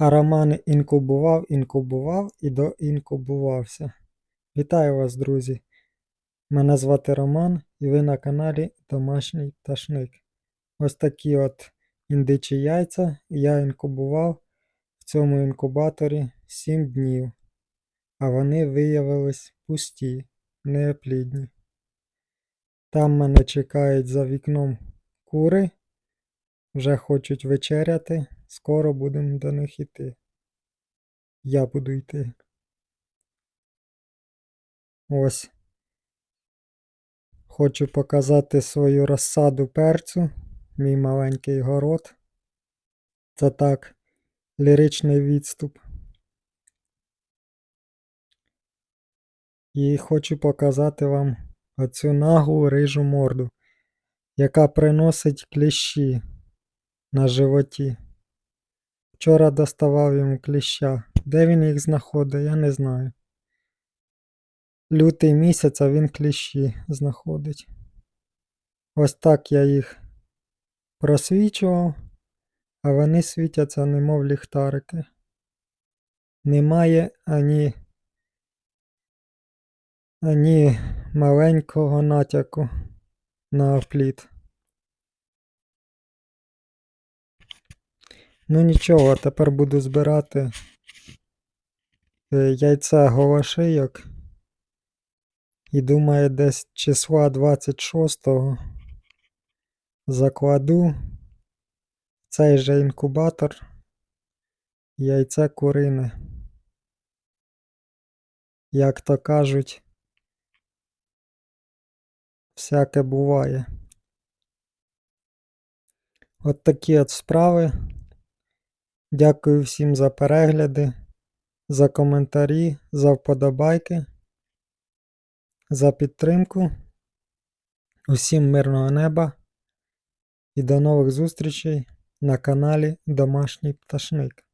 А Роман інкубував, інкубував і доінкубувався. Вітаю вас, друзі! Мене звати Роман і ви на каналі Домашній Пташник. Ось такі от індичі яйця я інкубував в цьому інкубаторі 7 днів, а вони виявились пусті, неоплідні. Там мене чекають за вікном кури, вже хочуть вечеряти, скоро будемо до них йти. Я буду йти. Ось. Хочу показати свою розсаду перцю, мій маленький город. Це так, ліричний відступ. І хочу показати вам оцю наглу рижу морду, яка приносить кліщі на животі. Вчора доставав йому кліща. Де він їх знаходить, я не знаю. Лютий місяць, а він кліщі знаходить. Ось так я їх просвічував, а вони світяться, немов ліхтарики. Немає ані, ані маленького натяку на опліт. Ну нічого, тепер буду збирати е, яйця голошийок. І думаю, десь числа 26-го закладу цей же інкубатор яйце курине. Як то кажуть, всяке буває. От такі от справи. Дякую всім за перегляди, за коментарі, за вподобайки, за підтримку. Усім мирного неба і до нових зустрічей на каналі Домашній Пташник.